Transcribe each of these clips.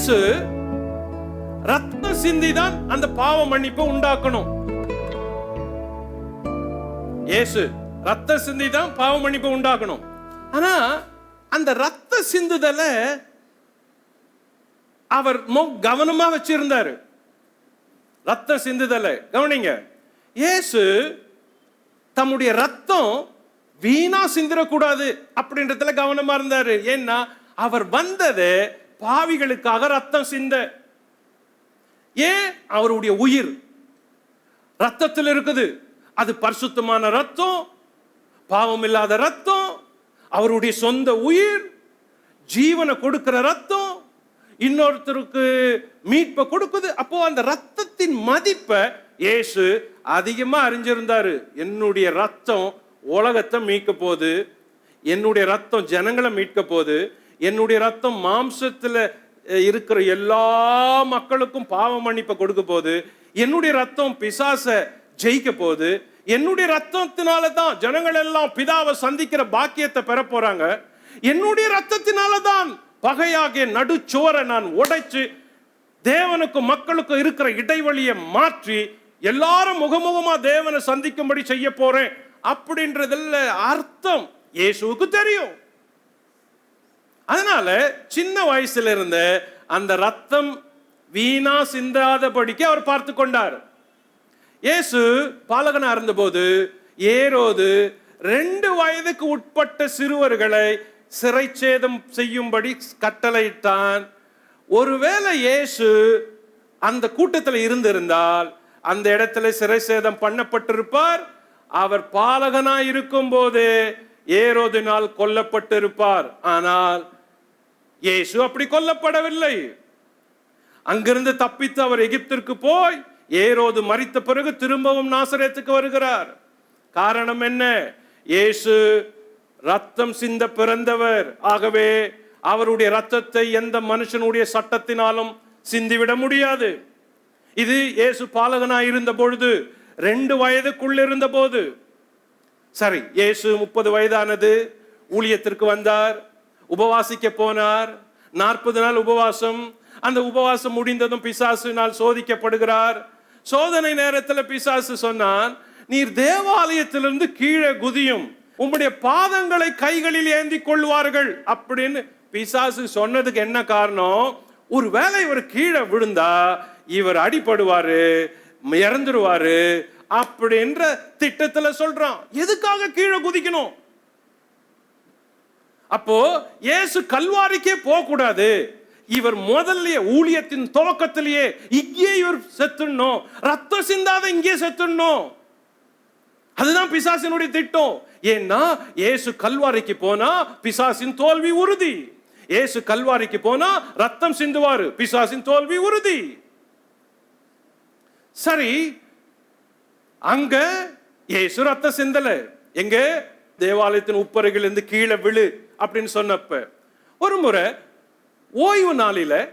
இயேசு ரத்தம் சிந்தி தான் அந்த பாவ மன்னிப்பை உண்டாக்கணும். இயேசு ரத்த சிந்தி தான் பாவ மன்னிப்பை உண்டாக்கணும். ஆனா அந்த ரத்த சிந்துதல அவர் கவனமா வச்சிருந்தாரு. ரத்த சிந்துதல கவனிங்க. இயேசு தம்முடைய ரத்தம் வீணா சிந்திடக்கூடாது அப்படின்றதுல கவனமா இருந்தாரு. ஏன்னா அவர் வந்தது பாவிகளுக்காக ரத்தம் சிந்த. ஏன்? அவருடைய உயிர். ரத்தத்தில் இருக்குது. அது பரிசுத்தமான ரத்தம். பாவம் இல்லாத ரத்தம். அவருடைய சொந்த உயிர். ஜீவனை கொடுக்கிற ரத்தம். இன்னொருத்தருக்கு மீட்பை கொடுக்குது. அப்போ அந்த ரத்தத்தின் மதிப்பை இயேசு அதிகமாக அறிஞ்சிருந்தாரு. என்னுடைய ரத்தம் உலகத்தை மீட்க போகுது. என்னுடைய ரத்தம் ஜனங்களை மீட்க போகுது. என்னுடைய ரத்தம் மாம்சத்தில் இருக்கிற எல்லா மக்களுக்கும் பாவ மன்னிப்பை கொடுக்க போகுது என்னுடைய ரத்தம் பிசாச ஜெயிக்க போகுது என்னுடைய ரத்தத்தினால தான் ஜனங்கள் எல்லாம் பிதாவை சந்திக்கிற பாக்கியத்தை பெற போறாங்க. என்னுடைய ரத்தத்தினால தான் பகையாகிய நடுச்சுவரை நான் உடைச்சு தேவனுக்கும் மக்களுக்கும் இருக்கிற இடைவெளியை மாற்றி எல்லாரும் முகமுகமா தேவனை சந்திக்கும்படி செய்ய போறேன் அப்படின்றதுல அர்த்தம். இயேசுவுக்கு தெரியும். அதனால சின்ன வயசுல இருந்த அந்த ரத்தம் வீணா சிந்தாதபடிக்கு அவர் பார்த்து கொண்டார். இயேசு பாலகனா இருந்தபோது ஏரோது ரெண்டு வயதுக்கு உட்பட்ட சிறுவர்களை சிறைச்சேதம் செய்யும்படி கட்டளையிட்டான். ஒருவேளை இயேசு அந்த கூட்டத்தில் இருந்திருந்தால் அந்த இடத்துல சிறைச்சேதம் பண்ணப்பட்டிருப்பார். அவர் பாலகனா இருக்கும்போது ஏரோதினால் கொல்லப்பட்டிருப்பார். ஆனால் இயேசு அப்படி கொல்லப்படவில்லை. அங்கிருந்து தப்பித்து அவர் எகிப்திற்கு போய் ஏரோது மறித்த பிறகு திரும்பவும் நாசரேத்துக்கு வருகிறார். காரணம் என்ன? இயேசு ரத்தம் சிந்த பிறந்தவர். ஆகவே அவருடைய ரத்தத்தை எந்த மனுஷனுடைய சட்டத்தினாலும் சிந்திவிட முடியாது. இது இயேசு பாலகனாய் இருந்த பொழுது ரெண்டு வயதுக்குள்ள இருந்த போது. சரி இயேசு முப்பது வயதானது ஊழியத்திற்கு வந்தார். உபவாசிக்க போனார் நாற்பது நாள் உபவாசம். அந்த உபவாசம் முடிந்ததும் பிசாசுனால் சோதிக்கப்படுகிறார். சோதனை நேரத்தில் பிசாசு சொன்னான் நீர் தேவாலயத்திலிருந்து கீழே குதியும். உம்முடைய பாதங்களை கைகளில் ஏந்தி கொள்வார்கள். அப்படின்னு பிசாசு சொன்னதுக்கு என்ன காரணம்? ஒரு வேலை இவர் கீழே விழுந்தா இவர் அடிபடுவாரு இறந்துருவாரு அப்படின்ற திட்டத்தில் சொல்றான். எதுக்காக கீழே குதிக்கணும்? அப்போ இயேசு கல்வாரிக்கே போக கூடாது இவர் முதல்லயே ஊழியத்தின் துவக்கத்திலேயே இங்கே இவர் செத்துடணும். ரத்தம் சிந்தாத இங்கே செத்துடணும். அதுதான் பிசாசினுடைய திட்டம். ஏன்னா இயேசு கல்வாரிக்கு போனா பிசாசின் தோல்வி உறுதி. இயேசு கல்வாரிக்கு போனா ரத்தம் சிந்துவாரு பிசாசின் தோல்வி உறுதி. சரி அங்க இயேசு ரத்த சிந்தல. எங்க? தேவாலயத்தின் உப்பறைகள் இருந்து கீழே விழு. அப்படின்னு சொன்னப்ப ஒரு முறை ஓய்வு நாளில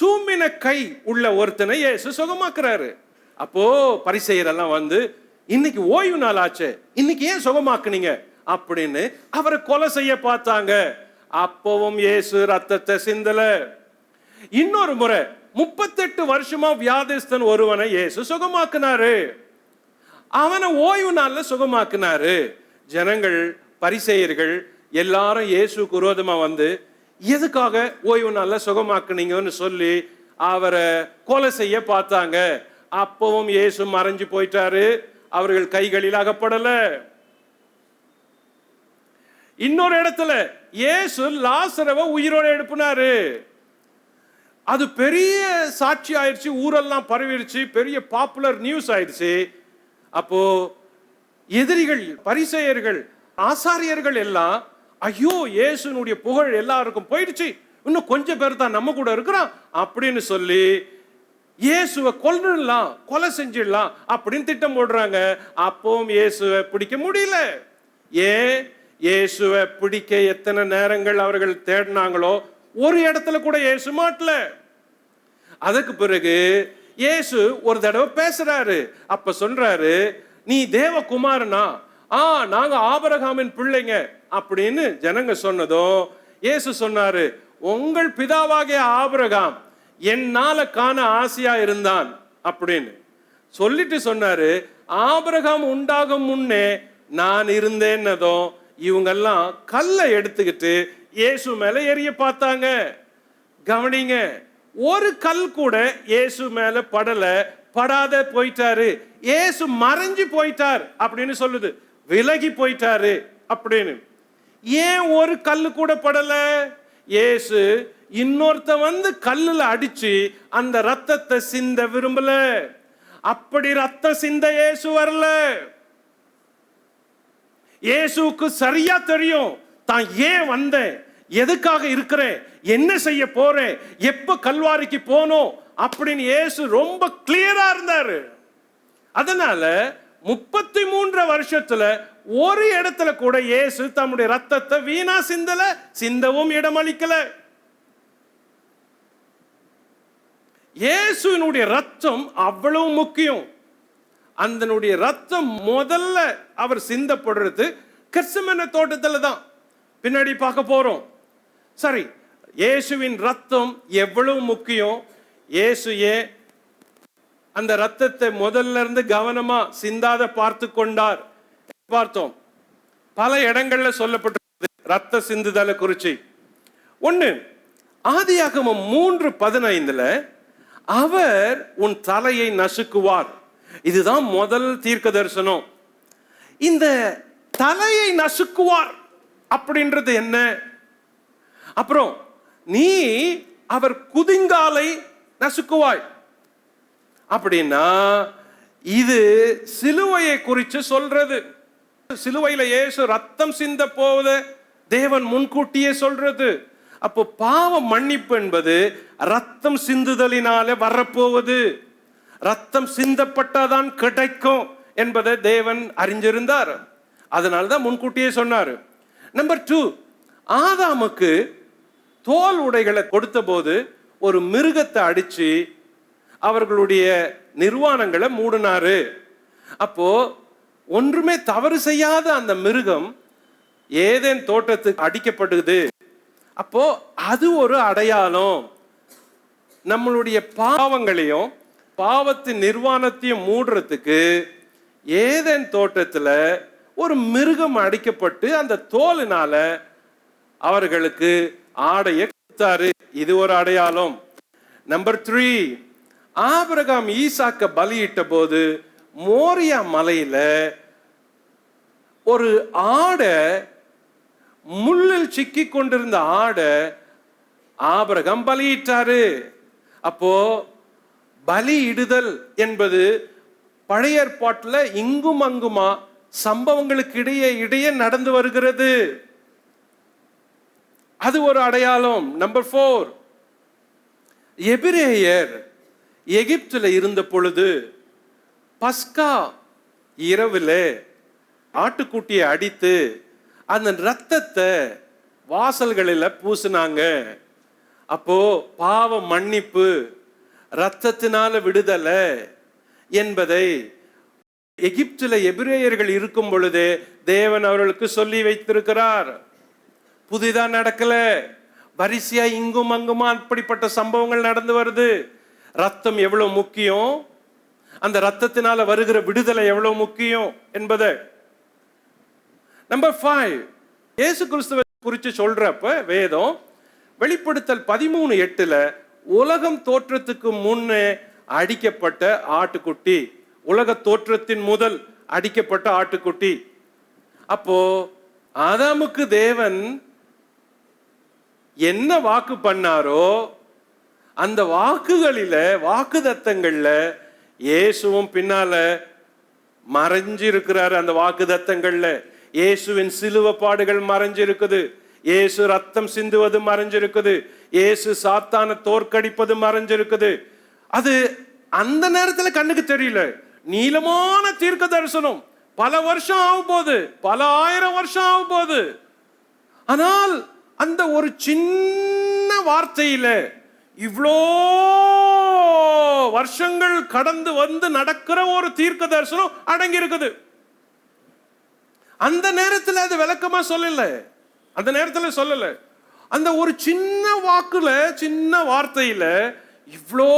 சூமின கை உள்ள ஒருத்தனை இயேசு சுகமாக்குறாரு. அப்போ பரிசெயரெல்லாம் வந்து இன்னைக்கு ஓய்வு நாள் ஆச்சு இன்னைக்கு ஏன் சுகமாக்குனீங்க? அப்படின்னு அவரை கொலை செய்ய பார்த்தாங்க. அப்பவும் இயேசு ரத்தத்தை சிந்தல. இன்னொரு முறை முப்பத்தெட்டு வருஷமா வியாதிஸ்தன் ஒருவனை இயேசு சுகமாக்குனாரு. அவனை ஓய்வு நாள்ல சுகமாக்குனாரு. ஜனங்கள் பரிசெயர்கள் எல்லாரும் இயேசுக்கு விரோதமாக வந்து எதுக்காக ஓய்வு நல்லா சுகமாக்குனீங்கன்னு சொல்லி அவரை கொலை செய்ய பார்த்தாங்க. அப்பவும் இயேசு மறைஞ்சு போயிட்டாரு. அவர்கள் கைகளில் அகப்படல. இன்னொரு இடத்துல இயேசு லாசரவை உயிரோட எழுப்பினாரு. அது பெரிய சாட்சி ஆயிடுச்சு. ஊரெல்லாம் பரவிடுச்சு பெரிய பாப்புலர் நியூஸ் ஆயிடுச்சு. அப்போ எதிரிகள் பரிசெயர்கள் ஆசாரியர்கள் எல்லாம் ஐயோ இயேசுனுடைய புகழ் எல்லாருக்கும் போயிடுச்சு. இன்னும் கொஞ்சம் பேர் தான் நம்ம கூட இருக்கிறான் அப்படின்னு சொல்லி இயேசுவை கொல்லிடலாம் கொலை செஞ்சிடலாம் அப்படின்னு திட்டம் போடுறாங்க. அப்பவும் இயேசுவை பிடிக்க முடியல. ஏன்? இயேசுவை பிடிக்க எத்தனை நேரங்கள் அவர்கள் தேடினாங்களோ ஒரு இடத்துல கூட இயேசு மாட்டல. அதுக்கு பிறகு இயேசு ஒரு தடவை பேசுறாரு. அப்ப சொல்றாரு நீ தேவகுமாரனா? ஆ நாங்க ஆபரகாமின் பிள்ளைங்க. அப்படின்னு ஜனங்க சொன்னதும் இயேசு சொன்னாரு உங்கள் பிதாவாகிய ஆபிரகாம் என்னால காண ஆசையா இருந்தான் அப்படின்னு. சொல்லிட்டு சொன்னாரு ஆபிரகாம் உண்டாகும் முன்னே நான் இருந்தேன்னதும் இவங்கெல்லாம் கல்லை எடுத்துக்கிட்டு இயேசு மேல எரிய பார்த்தாங்க. கவனிங்க ஒரு கல் கூட இயேசு மேல படல படாத போயிட்டாரு. இயேசு மறைஞ்சு போயிட்டார் அப்படின்னு சொல்லுது விலகி போயிட்டாரு அப்படின்னு. ஏன் ஒரு கல் கூட படலை? இயேசு இன்னொருத்த வந்து கல்லுல அடிச்சு அந்த ரத்தத்தை சிந்த விரும்பல. அப்படி ரத்தம் சிந்த இயேசு வரல. இயேசுக்கு சரியா தெரியும். தான் ஏன் வந்தேன் எதுக்காக இருக்கிறேன் என்ன செய்ய போறேன் எப்ப கல்வாரிக்கு போனோம்? அப்படின்னு இயேசு ரொம்ப கிளியரா இருந்தாரு. அதனால முப்பத்தி மூன்று வருஷத்துல ஒரு இடத்துல கூட இயேசு தம்முடைய ரத்தத்தை வீணா சிந்தல சிந்தவும் இடமளிக்கல. இயேசுவினுடைய ரத்தம் அவ்வளவு முக்கியம். அந்தனுடைய ரத்தம் முதல்ல அவர் சிந்தப்படுறது கிறிஸ்துமன தோட்டத்துல தான். பின்னாடி பார்க்க போறோம். சரி இயேசுவின் ரத்தம் எவ்வளவு முக்கியம்? இயேசு அந்த ரத்தத்தை முதல்ல இருந்து கவனமா சிந்தாத பார்த்து கொண்டார். பார்த்தோம். பல இடங்கள்ல சொல்லப்பட்டிருக்கிறது ரத்த சிந்துதலை குறிச்சு. ஒண்ணு ஆதியாகமம் மூன்று பதினைந்துல அவர் உன் தலையை நசுக்குவார். இதுதான் முதல் தீர்க்க தரிசனம் இந்த தலையை நசுக்குவார் அப்படின்றது என்ன? அப்புறம் நீ அவர் குதிங்காலை நசுக்குவாய். அப்படின்னா இது சிலுவையை குறித்து சொல்றது. சிலுவையில இயேசு ரத்தம் சிந்த போவத தேவன் முன்கூட்டியே சொல்றது. அப்போ பாவ மன்னிப்பு என்பது ரத்தம் சிந்துதலினாலே வரப்போவது. ரத்தம் சிந்தப்பட்டாதான் கிடைக்கும் என்பதை தேவன் அறிஞ்சிருந்தார். அதனால தான் முன்கூட்டியே சொன்னார். நம்பர் டூ ஆதாமுக்கு தோல் உடைகளை கொடுத்த போது ஒரு மிருகத்தை அடிச்சு அவர்களுடைய நிர்வாணங்களை மூடினாரு. அப்போ ஒன்றுமே தவறு செய்யாத அந்த மிருகம் ஏதேன் தோட்டத்துக்கு அடிக்கப்படுது அப்போ அது ஒரு அடையாளம். நம்மளுடைய பாவங்களையும் பாவத்தின் நிர்வாணத்தையும் மூடுறதுக்கு ஏதேன் தோட்டத்தில் ஒரு மிருகம் அடிக்கப்பட்டு அந்த தோலினால அவர்களுக்கு ஆடைய கொடுத்தாரு. இது ஒரு அடையாளம். நம்பர் த்ரீ ஆபிரகாம் ஈசாக்க பலியிட்ட போது மோரியா மலையில் ஒரு ஆடை முள்ளில் சிக்கி கொண்டிருந்த ஆடை ஆபரகம் பலியிட்டாரு. அப்போ பலியிடுதல் என்பது பழைய ஏற்பாட்டில் இங்கும் அங்குமா சம்பவங்களுக்கு இடையே இடையே நடந்து வருகிறது. அது ஒரு அடையாளம். நம்பர் ஃபோர் எபிரேயர் எகிப்தில் இருந்த பொழுது பஸ்கா இரவில் ஆட்டுக்குட்டியை அடித்து அந்த ரத்தத்தை வாசல்களில் பூசினாங்க. அப்போ பாவ மன்னிப்பு ரத்தத்தினால விடுதலை என்பதை எகிப்தில் எபிரேயர்கள் இருக்கும் பொழுதே தேவன் அவர்களுக்கு சொல்லி வைத்திருக்கிறார். புதிதா நடக்கல. வரிசையா இங்கும் அங்குமா அப்படிப்பட்ட சம்பவங்கள் நடந்து வருது. ரத்தம் எவ்வளவு முக்கியம்? அந்த ரத்தத்தினால வருகிற விடுதலை எவ்வளவு முக்கியம் என்பதை. நம்பர் ஃபைவ் இயேசு கிறிஸ்துவ குறித்து சொல்றப்ப வேதம் வெளிப்படுத்தல் பதிமூணு எட்டுல உலகம் தோற்றத்துக்கு முன்னே அடிக்கப்பட்ட ஆட்டுக்குட்டி. உலக தோற்றத்தின் முதல் அடிக்கப்பட்ட ஆட்டுக்குட்டி. அப்போ ஆதாமுக்கு தேவன் என்ன வாக்கு பண்ணாரோ அந்த வாக்குகளில வாக்குதத்தங்கள்ல இயேசுவும் பின்னால மறைஞ்சிருக்கிறாரு அந்த வாக்குதத்தங்கள்ல இயேசுவின் சிலுவ பாடுகள் மறைஞ்சிருக்குது. இயேசு ரத்தம் சிந்துவது மறைஞ்சிருக்குது. இயேசு சாத்தான தோற்கடிப்பது மறைஞ்சிருக்குது. அது அந்த நேரத்துல கண்ணுக்கு தெரியல. நீளமான தீர்க்க தரிசனம். பல வருஷம் ஆகும் போது பல ஆயிரம் வருஷம் ஆகும் போது ஆனால் அந்த ஒரு சின்ன வார்த்தையில இவ்வளோ வருஷங்கள் கடந்து வந்து நடக்கிற ஒரு தீர்க்க தரிசனம் அடங்கி இருக்குது அந்த நேரத்தில் அது விளக்கமா சொல்லல. அந்த நேரத்தில் சொல்லல. அந்த ஒரு சின்ன வாக்குல சின்ன வார்த்தையில இவ்வளோ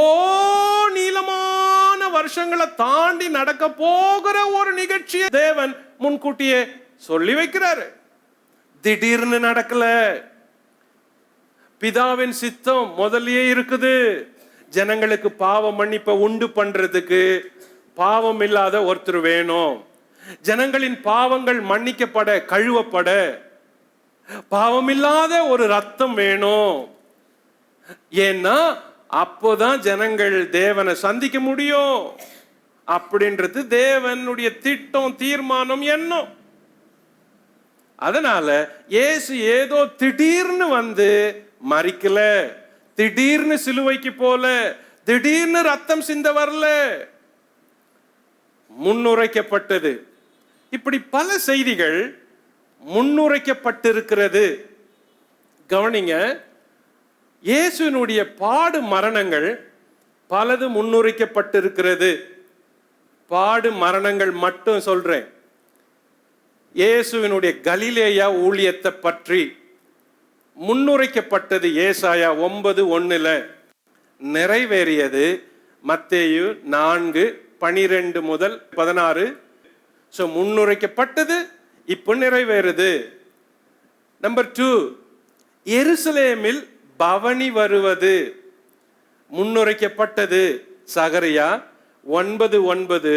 நீளமான வருஷங்களை தாண்டி நடக்க போகிற ஒரு நிகழ்ச்சியை தேவன் முன்கூட்டியே சொல்லி வைக்கிறாரு. திடீர்னு நடக்கல. பிதாவின் சித்தம் முதல்லயே இருக்குது. ஜனங்களுக்கு பாவ மன்னிப்பை உண்டு பண்றதுக்கு பாவம் இல்லாத ஒருத்தர் வேணும். ஜனங்களின் பாவங்கள் மன்னிக்கப்பட கழுவப்பட பாவம் இல்லாத ஒரு ரத்தம் வேணும். ஏன்னா அப்போதான் ஜனங்கள் தேவனை சந்திக்க முடியும். அப்படின்றது தேவனுடைய திட்டம் தீர்மானம் எண்ணம். அதனால இயேசு ஏதோ திடீர்னு வந்து மறிக்கல. திடீர்னு சிலுவைக்கு போல திடீர்னு ரத்தம் சிந்த வரல. முன்னுரைக்கப்பட்டது. இப்படி பல செய்திகள் முன்னுரைக்கப்பட்டிருக்கிறது. கவனிங்க இயேசுவினுடைய பாடு மரணங்கள் பலது முன்னுரைக்கப்பட்டிருக்கிறது. பாடு மரணங்கள் மட்டும் சொல்றேன். இயேசுவினுடைய கலிலேயா ஊழியத்தை பற்றி முன்னுரைக்கப்பட்டது ஏசாயா ஒன்பது ஒன்றில் நிறைவேறியது மத்தேயு நான்கு பனிரெண்டு முதல் பதினாறு. ஸோ முன்னுரைக்கப்பட்டது இப்போ நிறைவேறுது. நம்பர் டூ எருசலேமில் பவனி வருவது. முன்னுரைக்கப்பட்டது சகரியா ஒன்பது ஒன்பது.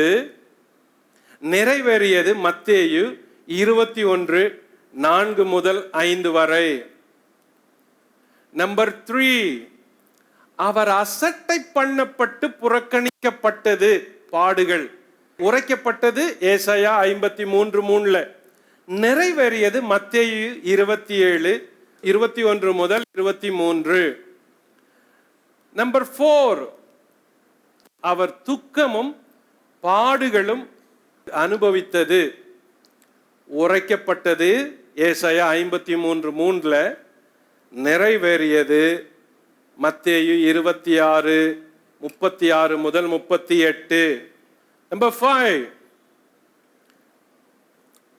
நிறைவேறியது மத்தேயு இருபத்தி ஒன்று நான்கு முதல் ஐந்து வரை. நம்பர் த்ரீ அவர் அசட்டை பண்ணப்பட்டு புறக்கணிக்கப்பட்டது பாடுகள். உரைக்கப்பட்டது ஏசையா ஐம்பத்தி மூன்று மூணுல. நிறைவேறியது மத்திய இருபத்தி ஏழு இருபத்தி ஒன்று முதல் இருபத்தி மூன்று நம்பர் ஃபோர் அவர் துக்கமும் பாடுகளும் அனுபவித்தது. உரைக்கப்பட்டது ஏசையா ஐம்பத்தி மூன்று மூன்றில் நிறைவேறியது. மத்தேயு இருபத்தி ஆறு முப்பத்தி ஆறு முதல் முப்பத்தி எட்டு நம்பர் ஃபைவ்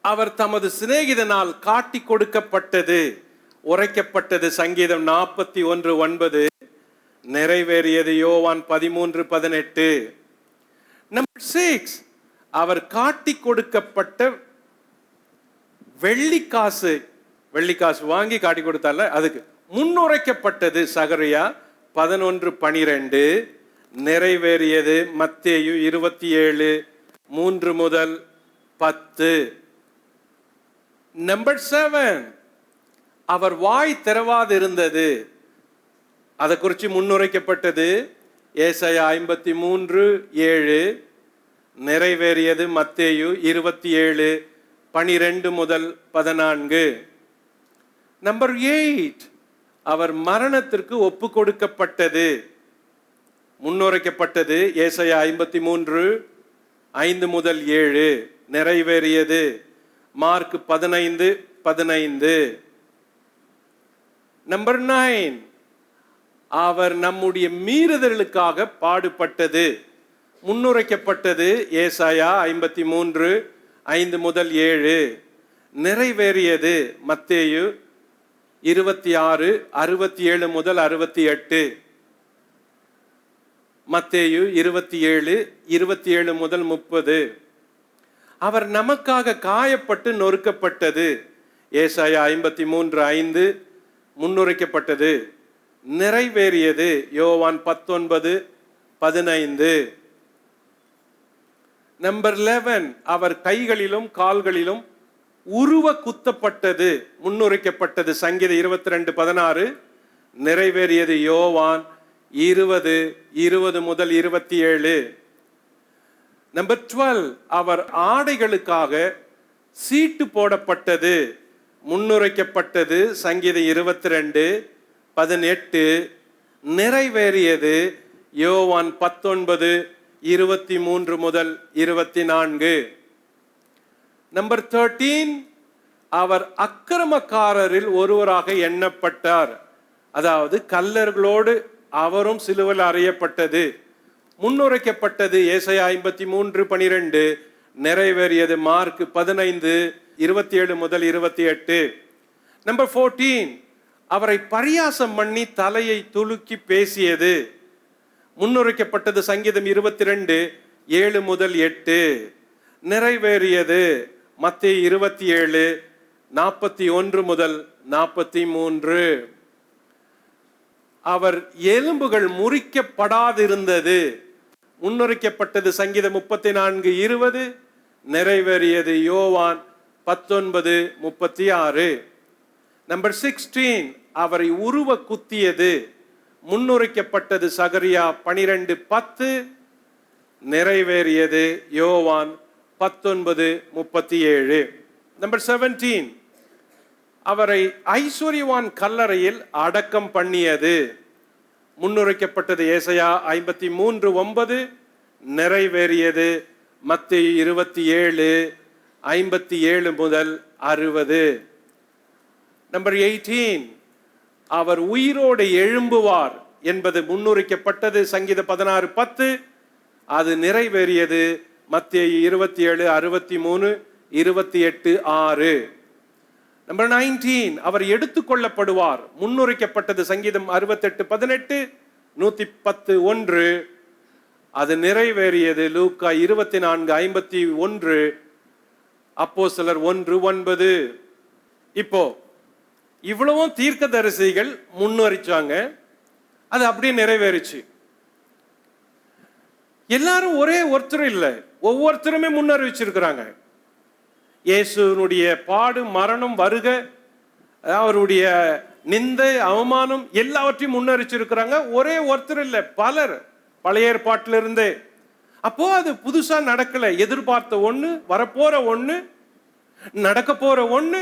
அவர் தமது சிநேகிதனால் காட்டி கொடுக்கப்பட்டது உரைக்கப்பட்டது. சங்கீதம் நாற்பத்தி ஒன்று ஒன்பது. நிறைவேறியது யோவான் பதிமூன்று பதினெட்டு. நம்பர் சிக்ஸ் அவர் காட்டி கொடுக்கப்பட்ட வெள்ளிக்காசு வெள்ளிக்காசு வாங்கி காட்டி கொடுத்தால அதுக்கு. முன்னுரைக்கப்பட்டது சகரியா பதினொன்று பனிரெண்டு நிறைவேறியது மத்தேயு இருபத்தி ஏழு மூன்று முதல் பத்து. நம்பர் செவன் அவர் வாய் திறவாது இருந்தது. அதை குறித்து முன்னுரைக்கப்பட்டது ஏசாயா ஐம்பத்தி மூன்று ஏழு. நிறைவேறியது மத்தேயு இருபத்தி ஏழு பனிரெண்டு முதல் பதினான்கு. நம்பர் எயிட் அவர் மரணத்திற்கு ஒப்பு கொடுக்கப்பட்டது முன்னுரைக்கப்பட்டது. ஏசைய ஐம்பத்தி மூன்று ஐந்து முதல் ஏழு. நிறைவேறியது. மார்க் பதினைந்து பதினைந்து. நம்பர் நைன் அவர் நம்முடைய மீறுதலுக்காக பாடுபட்டது. முன்னுரைக்கப்பட்டது. ஏசாயா ஐம்பத்தி மூன்று ஐந்து முதல் ஏழு. நிறைவேறியது. மத்தேயு இருபத்தி ஆறு அறுபத்தி ஏழு முதல் அறுபத்தி எட்டு. மத்தேயு இருபத்தி ஏழு இருபத்தி ஏழு முதல் முப்பது. அவர் நமக்காக காயப்பட்டு நொறுக்கப்பட்டது. ஏசாயா ஐம்பத்தி மூன்று ஐந்து முன்னுரைக்கப்பட்டது நிறைவேறியது. யோவான் பத்தொன்பது பதினைந்து. நம்பர் லெவன் அவர் கைகளிலும் கால்களிலும் உருவ குத்தப்பட்டது முன்னுரைக்கப்பட்டது. சங்கீத இருபத்தி ரெண்டு பதினாறு. நிறைவேறியது யோவான் இருபது இருபது முதல் இருபத்தி ஏழு. நம்பர் டுவெல் அவர் ஆடைகளுக்காக சீட்டு போடப்பட்டது முன்னுரைக்கப்பட்டது. சங்கீதம் இருபத்தி ரெண்டு பதினெட்டு. நிறைவேறியது யோவான் பத்தொன்பது இருபத்தி மூன்று முதல் இருபத்தி நான்கு. நம்பர் தேர்ட்டீன் அவர் அக்கிரமக்காரரில் ஒருவராக எண்ணப்பட்டார். அதாவது கல்லர்களோடு அவரும் சிலுவில் அறையப்பட்டது. முன்னுரைக்கப்பட்டது ஏசை ஐம்பத்தி மூன்று பனிரெண்டு நிறைவேறியது மார்க் பதினைந்து இருபத்தி ஏழு முதல் இருபத்தி எட்டு நம்பர் ஃபோர்டீன் அவரை பரியாசம் பண்ணி தலையை துலுக்கி பேசியது. முன்னுரைக்கப்பட்டது சங்கீதம் இருபத்தி ரெண்டு ஏழு முதல் எட்டு. நிறைவேறியது. மத்திய இருபத்தி ஏழு நாற்பத்தி ஒன்று முதல் நாற்பத்தி மூன்று அவர் எலும்புகள் முறிக்கப்படாதிருந்தது. முன்னுரைக்கப்பட்டது சங்கீதம் முப்பத்தி நான்கு இருபது. நிறைவேறியது யோவான் பத்தொன்பது முப்பத்தி ஆறு நம்பர் சிக்ஸ்டீன் அவரை உருவ குத்தியது. முன்னுரைக்கப்பட்டது சகரியா பனிரெண்டு பத்து. நிறைவேறியது யோவான் பத்தொன்பது முப்பத்தி ஏழு. நம்பர் செவன்டீன் அவரை ஐஸ்வர்யவான் கல்லறையில் அடக்கம் பண்ணியது. முன்னுரைக்கப்பட்டது ஏசையா ஐம்பத்தி மூன்று ஒன்பது. நிறைவேறியது மத்திய இருபத்தி ஏழு ஐம்பத்தி ஏழு முதல் அறுபது. நம்பர் எயிட்டீன் அவர் உயிரோடு எழும்புவார் என்பது முன்னுரைக்கப்பட்டது சங்கீத பதினாறு பத்து. அது நிறைவேறியது மத்திய இருபத்தி ஏழு அறுபத்தி மூணு இருபத்தி எட்டு ஆறு. நம்பர் நைன்டீன் அவர் எடுத்துக்கொள்ளப்படுவார் முன்னுரைக்கப்பட்டது சங்கீதம் அறுபத்தெட்டு பதினெட்டு நூத்தி பத்து ஒன்று. அது நிறைவேறியது லூக்கா இருபத்தி நான்கு ஐம்பத்தி ஒன்று. அப்போ சிலர் ஒன்று ஒன்பது. இப்போ இவ்வளவும் தீர்க்கதரிசிகள் முன்னுரைச்சாங்க. அது அப்படியே நிறைவேறிச்சு. எல்லாரும் ஒரே ஒருத்தர் இல்லை. ஒவ்வொருத்தருமே முன்னறிவிச்சிருக்கிறாங்க. இயேசுனுடைய பாடு மரணம் வருக அவருடைய நிந்தை அவமானம் எல்லாவற்றையும் முன்னறிச்சிருக்கிறாங்க ஒரே ஒருத்தர் இல்லை பலர் பழைய ஏற்பாட்டிலிருந்தே. அப்போ அது புதுசா நடக்கல. எதிர்பார்த்த ஒண்ணு வரப்போற ஒண்ணு நடக்க போற ஒண்ணு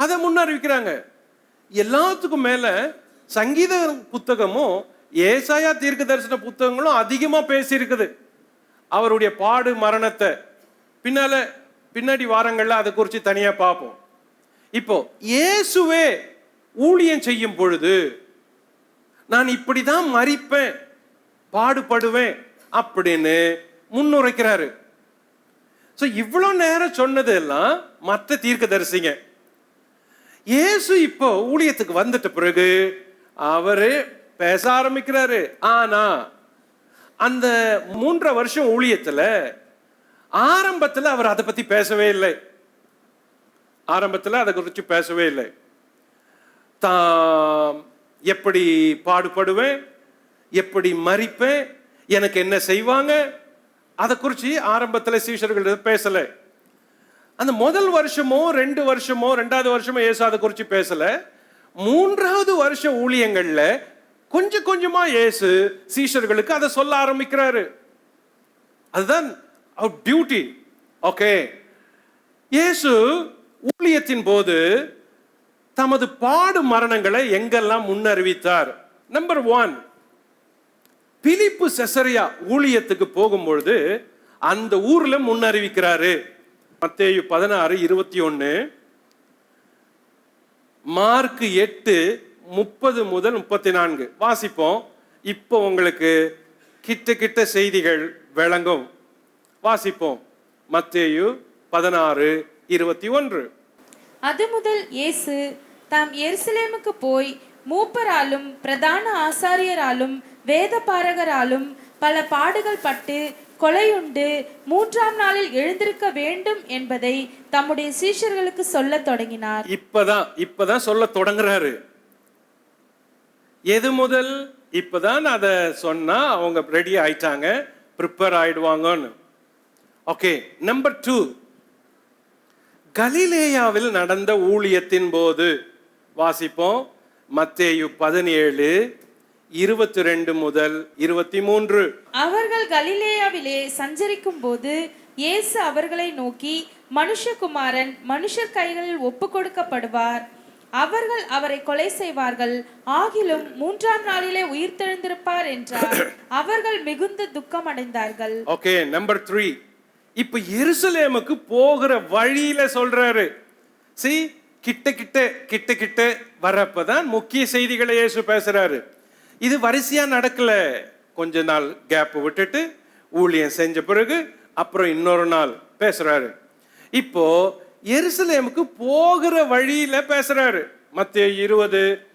அதை முன்னறிவிக்கிறாங்க. எல்லாத்துக்கும் மேல சங்கீத புத்தகமும் ஏசாயா தீர்க்க தரிசன புத்தகங்களும் அதிகமா பேசியிருக்குது. அவருடைய பாடு மரணத்தை பின்னால பின்னாடி வாரங்களில் அதை குறித்து தனியாக பார்ப்போம். இப்போ இயேசுவே ஊழியம் செய்யும் பொழுது நான் இப்படி தான் மறிப்பேன் பாடுபடுவேன் அப்படின்னு முன்னுரைக்கிறாரு. ஸோ இவ்வளோ நேரம் சொன்னது எல்லாம் மற்ற தீர்க்கதரிசிங்க. இயேசு இப்போ ஊழியத்துக்கு வந்துட்ட பிறகு அவரு பேச ஆரம்பிக்கிறாரு. ஆனா அந்த மூன்றரை வருஷம் ஊழியத்தில் ஆரம்பத்தில் அவர் அதை பற்றி பேசவே இல்லை. ஆரம்பத்தில் அதை குறித்து பேசவே இல்லை. தான் எப்படி பாடுபடுவேன்? எப்படி மறிப்பேன்? எனக்கு என்ன செய்வாங்க? அதை குறித்து ஆரம்பத்தில் சீஷர்கள் பேசலை. அந்த முதல் வருஷமோ ரெண்டு வருஷமோ ரெண்டாவது வருஷமோ ஏசு அதை குறித்து பேசலை. மூன்றாவது வருஷ ஊழியங்களில் கொஞ்சம் கொஞ்சமா இயேசு சீஷர்களுக்கு அதை சொல்ல ஆரம்பிக்கிறாரு. அதுதான் டியூட்டி ஓகே இயேசு ஊழியத்தின் போது தமது பாடு மரணங்களை எங்கெல்லாம் முன்னறிவித்தார்? நம்பர் ஒன் பிலிப்பு செசரியா ஊழியத்துக்கு போகும்பொழுது அந்த ஊர்ல முன்னறிவிக்கிறாரு. மத்தேயு பதினாறு இருபத்தி ஒன்று மார்க் எட்டு முப்பது முதல் முப்பத்தி நான்கு வாசிப்போம். இப்போ உங்களுக்கு கிட்ட கிட்ட செய்திகள் விளங்கும். வாசிப்போம். மத்தேயு பதினாறு இருபத்தி ஒன்று. அது முதல் இயேசு தாம் எருசலேமுக்கு போய் மூப்பராலும் பிரதான ஆசாரியராலும் வேதபாரகராலும் பல பாடுகள் பட்டு கொலையுண்டு மூன்றாம் நாளில் எழுந்திருக்க வேண்டும் என்பதை தம்முடைய சீஷர்களுக்கு சொல்லத் தொடங்கினார். இப்பதான் இப்பதான் சொல்ல தொடங்குறாரு. எது முதல்? இப்போதான் அதை சொன்னா அவங்க ரெடி ஆயிட்டாங்க ப்ரிப்பேர் ஆயிடுவாங்கன்னு. ஓகே நம்பர் டூ கலிலேயாவில் நடந்த ஊழியத்தின் போது வாசிப்போம். மத்தேயு பதினேழு இருபத்தி ரெண்டு முதல் இருபத்தி மூன்று அவர்கள் கலிலேயாவிலே சஞ்சரிக்கும் போது இயேசு அவர்களை நோக்கி மனுஷகுமாரன் மனுஷர் கைகளில் ஒப்பு கொடுக்கப்படுவார். அவர்கள் அவரை கொலை செய்வார்கள். ஆகிலும் மூன்றாம் நாளிலே உயிர்த்தெழுந்திருப்பார் என்றார். அவர்கள் மிகுந்த துக்கம் அடைந்தார்கள் ஓகே நம்பர் த்ரீ இப்ப எருசலேமுக்கு போகிற வழியில சொல்றாரு. சி கிட்ட கிட்ட கிட்ட கிட்ட வரப்பதான் முக்கிய செய்திகளை இயேசு பேசுறாரு. இது வரிசையா நடக்கல. கொஞ்ச நாள் கேப் விட்டுட்டு ஊழியம் செஞ்ச பிறகு அப்புறம் இன்னொரு நாள் பேசுறாரு. இப்போ எருசலேமுக்கு போகிற வழியில பேசுறாரு. மத்திய இருபது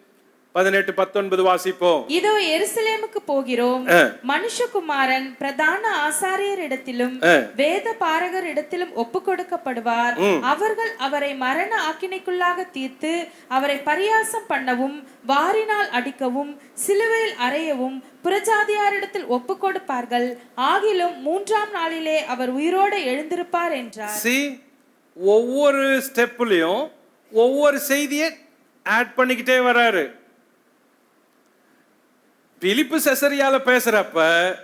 பதினெட்டு பத்தொன்பது வாசிப்போம். இதோ எருசலேமுக்கு போகிறோம். மனுஷகுமாரன் பிரதான ஆசாரியரிடத்திலும் ஆ. வேத பாரகரிடத்திலும் ஒப்பு கொடுக்கப்படுவார் அவர்கள் அவரை மரண ஆக்கினைக்குள்ளாக தீர்த்து அவரை பரியாசம் பண்ணவும் வாரினால் அடிக்கவும் சிலுவையில் அறையவும் புறஜாதியாரிடத்தில் ஒப்பு கொடுப்பார்கள் ஆகிலும் மூன்றாம் நாளிலே அவர் உயிரோடு எழுந்திருப்பார் என்றார். ஒவ்வொரு ஸ்டெப்லயும் ஒவ்வொரு செய்தியை ஆட் பண்ணிக்கிட்டே வராரு. பிலிப்பு செசரியால பேசுறப்ப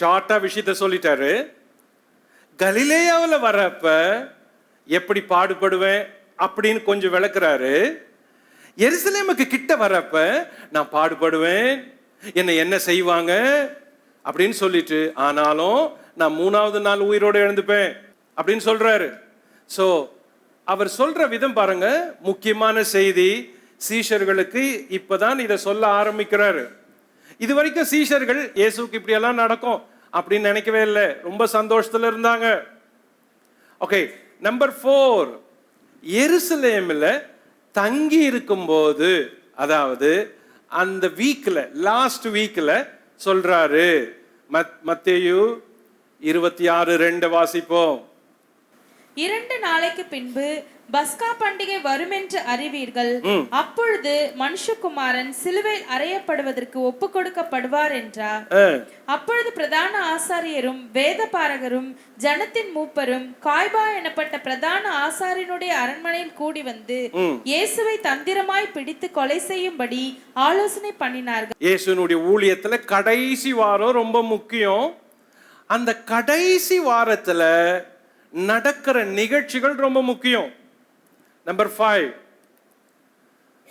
ஷார்ட்டா விஷயத்த சொல்லிட்டாரு. கலிலேயாவில் வர்றப்ப எப்படி பாடுபடுவேன் அப்படின்னு கொஞ்சம் விளக்குறாரு. எருசலேமுக்கு கிட்ட வர்றப்ப நான் பாடுபடுவேன் என்னை என்ன செய்வாங்க அப்படின்னு சொல்லிட்டு ஆனாலும் நான் மூணாவது நாள் உயிரோடு எழுந்துப்பேன் அப்படின்னு சொல்றாரு. ஸோ அவர் சொல்ற விதம் பாருங்க. முக்கியமான செய்தி சீஷர்களுக்கு இப்பதான் இதை சொல்ல ஆரம்பிக்கிறாரு. இது வரைக்கும் சீஷர்கள் இயேசுக்கு இப்படியெல்லாம் நடக்கும் அப்படின்னு நினைக்கவே இல்லை. ரொம்ப சந்தோஷத்துல இருந்தாங்க. ஓகே நம்பர் ஃபோர் எருசலேமில் தங்கி இருக்கும்போது அதாவது அந்த வீக்கில் லாஸ்ட் வீக்கில் சொல்கிறாரு மத் மத்தேயு இருபத்தி ஆறு ரெண்டு வாசிப்போம். இரண்டு நாளைக்கு பின்பு பஸ்கா பண்டிகை வருமென்று அறிவீர்கள். அப்பொழுது மனுஷகுமாரன் சிலுவையில் அறையப்படுவதற்கு ஒப்பு கொடுக்கப்படுவார் என்றார். அப்பொழுது பிரதான ஆசாரியரும் வேதபாரகரும் ஜனத்தின் மூப்பரும் காய்பா எனப்பட்ட பிரதான ஆசாரியனுடைய அரண்மனையில் கூடி வந்து இயேசுவை தந்திரமாய் பிடித்து கொலை செய்யும்படி ஆலோசனை பண்ணினார்கள். இயேசுனுடைய ஊழியத்துல கடைசி வாரம் ரொம்ப முக்கியம். அந்த கடைசி வாரத்துல நடக்கிற நிகழ்ச்சிகள் ரொம்ப முக்கியம். நம்பர் ஃபைவ்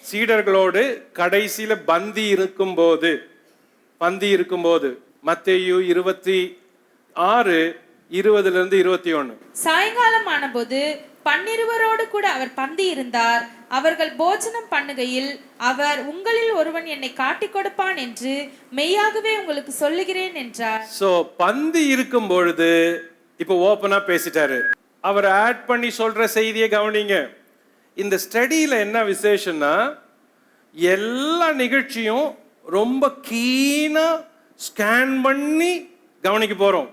சீடர்களோடு கடைசியில பந்தி இருக்கும்போது பந்தி இருக்கும்போது மத்தேயு இருபத்தி ஆறு இருபதுல இருந்து இருபத்தி ஒன்னு. சாயங்காலம் ஆனபோது பன்னிருவரோடு கூட அவர் பந்தி இருந்தார். அவர்கள் போஜனம் பண்ணுகையில் அவர் உங்களில் ஒருவன் என்னை காட்டிக் கொடுப்பான் என்று மெய்யாகவே உங்களுக்கு சொல்லுகிறேன் என்றார். ஸோ பந்து இருக்கும் பொழுது இப்போ ஓப்பனாக பேசிட்டாரு. அவர் ஆட் பண்ணி சொல்ற செய்தியை கவனிங்க. இந்த ஸ்டடியில் என்ன விசேஷம்னா எல்லா நிகழ்ச்சியும் ரொம்ப கீனா ஸ்கேன் பண்ணி கவனிக்க போறோம்.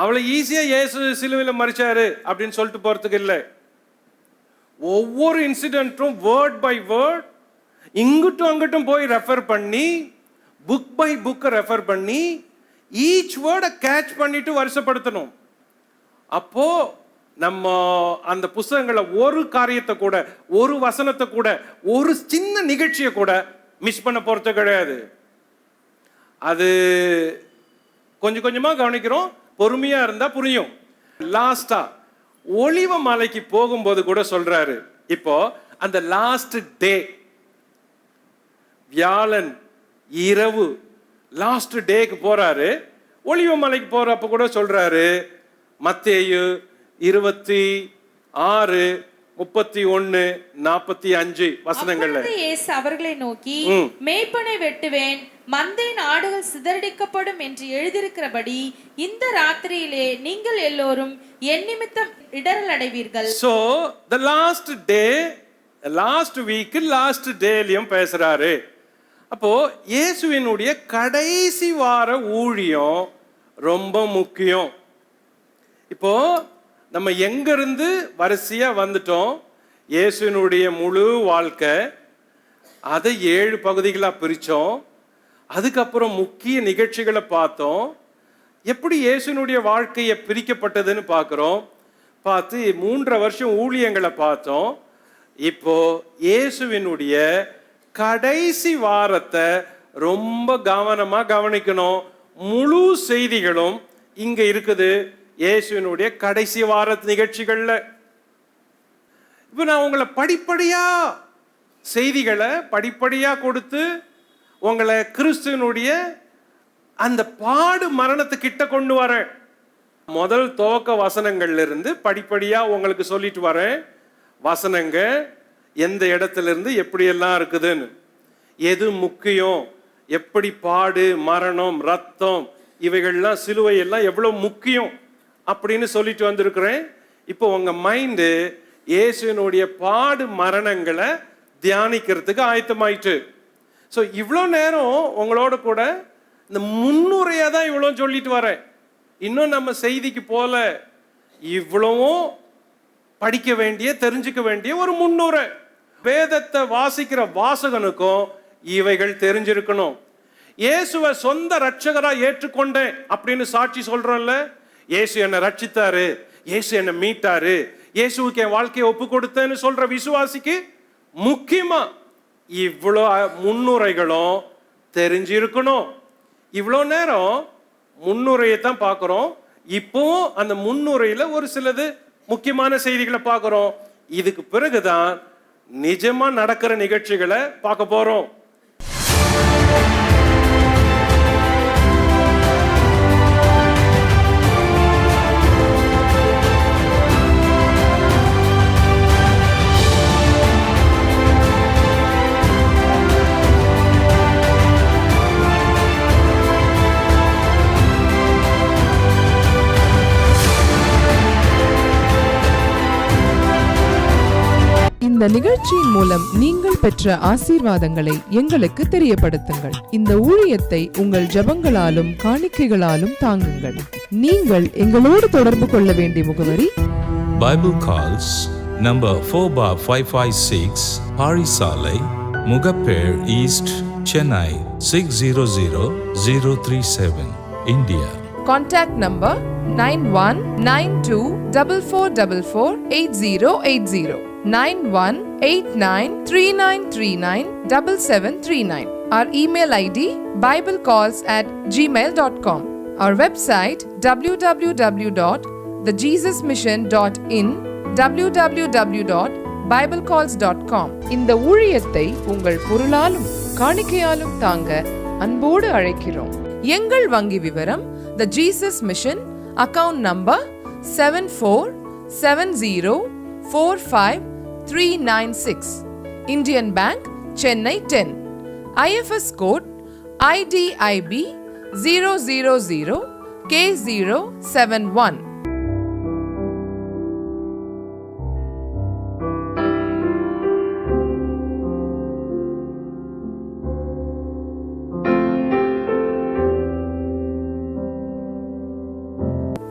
அவ்வளோ ஈஸியா இயேசு சிலுவையில் மறிச்சாரு அப்படின்னு சொல்லிட்டு போறதுக்கு இல்லை. ஒவ்வொரு இன்சிடென்ட்டும் வேர்ட் பை வேர்ட் இங்கிட்டும் அங்கிட்டும் போய் ரெஃபர் பண்ணி புக் பை புக்கை ரெஃபர் பண்ணி ஈச் வேர்டை கேட்ச் பண்ணிட்டு வருஷப்படுத்தணும். அப்போ நம்ம அந்த புஸ்தகங்களை ஒரு காரியத்தை கூட ஒரு வசனத்தை கூட ஒரு சின்ன நிகழ்ச்சியை கூட மிஸ் பண்ண போறது கிடையாது. அது கொஞ்சம் கொஞ்சமா கவனிக்கிறோம். பொறுமையா இருந்தா புரியும். லாஸ்டா ஒளிவ மலைக்கு போகும்போது கூட சொல்றாரு. இப்போ அந்த லாஸ்ட் டே வியாழன் இரவு லாஸ்ட் டேக்கு போறாரு. ஒளிவ மலைக்கு போறப்ப கூட சொல்றாரு மத்தேயு இருபத்தி ஆறு முப்பத்தி ஒன்னு நாற்பத்தி அஞ்சு வசனங்கள்ல. அவர்களை நோக்கி மேய்ப்பனை வெட்டுவேன் மந்தையின் ஆடுகள் சிதறடிக்கப்படும் என்று எழுதியிருக்கிறபடி இந்த ராத்திரியிலே நீங்கள் எல்லோரும் என் நிமித்தம் இடரல் அடைவீர்கள். So the last day last week last டேலையும் பேசுறாரு. அப்போ இயேசுவினுடைய கடைசி வார ஊழியம் ரொம்ப முக்கியம். இப்போ நம்ம எங்கிருந்து வரிசையா வந்துட்டோம்? இயேசுவினுடைய முழு வாழ்க்கை அதை ஏழு பகுதிகளாக பிரித்தோம் அதுக்கப்புறம் முக்கிய நிகழ்ச்சிகளை பார்த்தோம். எப்படி இயேசுனுடைய வாழ்க்கையை பிரிக்கப்பட்டதுன்னு பார்க்குறோம். பார்த்து மூன்றரை வருஷம் ஊழியங்களை பார்த்தோம். இப்போ இயேசுவினுடைய கடைசி வாரத்தை ரொம்ப கவனமாக கவனிக்கணும். முழு செய்திகளும் இங்க இருக்குது. இயேசுவினுடைய கடைசி வார நிகழ்ச்சிகளில். இப்போ நான் உங்களை படிப்படியா செய்திகளை படிப்படியா கொடுத்து உங்களை கிறிஸ்துவனுடைய அந்த பாடு மரணத்துக்கிட்ட கொண்டு வரேன். முதல் துவக்க வசனங்கள்ல இருந்து படிப்படியா உங்களுக்கு சொல்லிட்டு வரேன். வசனங்கள் எந்த இடத்துல இருந்து எப்படியெல்லாம் இருக்குதுன்னு? எது முக்கியம்? எப்படி பாடு மரணம் ரத்தம் இவைகள்லாம் சிலுவையெல்லாம் எவ்வளோ முக்கியம் அப்படின்னு சொல்லிட்டு வந்திருக்கிறேன். இப்போ உங்கள் மைண்டு இயேசுவினுடைய பாடு மரணங்களை தியானிக்கிறதுக்கு ஆயத்தமாயிட்டு ஸோ இவ்வளோ நேரம் உங்களோட கூட இந்த முன்னுரையாக தான் இவ்வளோ சொல்லிட்டு வரேன். இன்னும் நம்ம செய்திக்கு போல இவ்வளவும் படிக்க வேண்டிய தெரிஞ்சுக்க வேண்டிய ஒரு முன்னுரை. வேதத்தை வாசிக்கிற வாசகனுக்கும் இவைகள் தெரிஞ்சிருக்கணும். இயேசுவை சொந்த ரட்சகரா ஏற்றுக்கொண்டேன் அப்படின்னு சாட்சி சொல்றோம்ல இயேசு என்னை ரட்சித்தாரு இயேசு என்னை மீட்டாரு. இயேசுவுக்கு என் வாழ்க்கையை ஒப்பு கொடுத்தேன்னு சொல்ற விசுவாசிக்கு முக்கியமா இவ்வளோ முன்னுரைகளும் தெரிஞ்சிருக்கணும். இவ்வளோ நேரம் முன்னுரையை தான் பார்க்குறோம். இப்போவும் அந்த முன்னுரையில் ஒரு சிலது முக்கியமான செய்திகளை பார்க்குறோம். இதுக்கு பிறகுதான் நிஜமாக நடக்கிற நிகழ்ச்சிகளை பார்க்க போகிறோம் இந்த நிகழ்ச்சியின் மூலம் நீங்கள் பெற்ற ஆசீர்வாதங்களை எங்களுக்கு தெரியப்படுத்துங்கள். இந்த ஊழியத்தை உங்கள் ஜெபங்களாலும் காணிக்கைகளாலும் தாங்குங்கள். நீங்கள் எங்களோடு தொடர்பு கொள்ள வேண்டிய முகவரி? Bible calls number 4 bar 556 Parisalai, Mugapere East, Chennai 600037, India. Contact number nine one nine two double four double four eight zero eight zero nine one eight nine three nine three nine double seven three nine our email id biblecalls at gmail.com our website www.thejesusmission.in www.biblecalls.com இந்த ஊழியத்தை உங்கள் பொருளாலும் காணிக்கையாலும் தாங்க அன்போடு அழைக்கிறோம். எங்கள் வங்கி விவரம் the Jesus mission account number seven four seven zero 45396. Indian Bank, Chennai 10. IFS code IDIB 000 K071.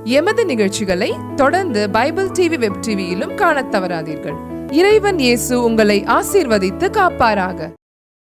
எமது நிகழ்ச்சிகளை தொடர்ந்து பைபிள் டிவி வெப் டிவியிலும் காணத் தவறாதீர்கள். இறைவன் இயேசு உங்களை ஆசீர்வதித்து காப்பாராக.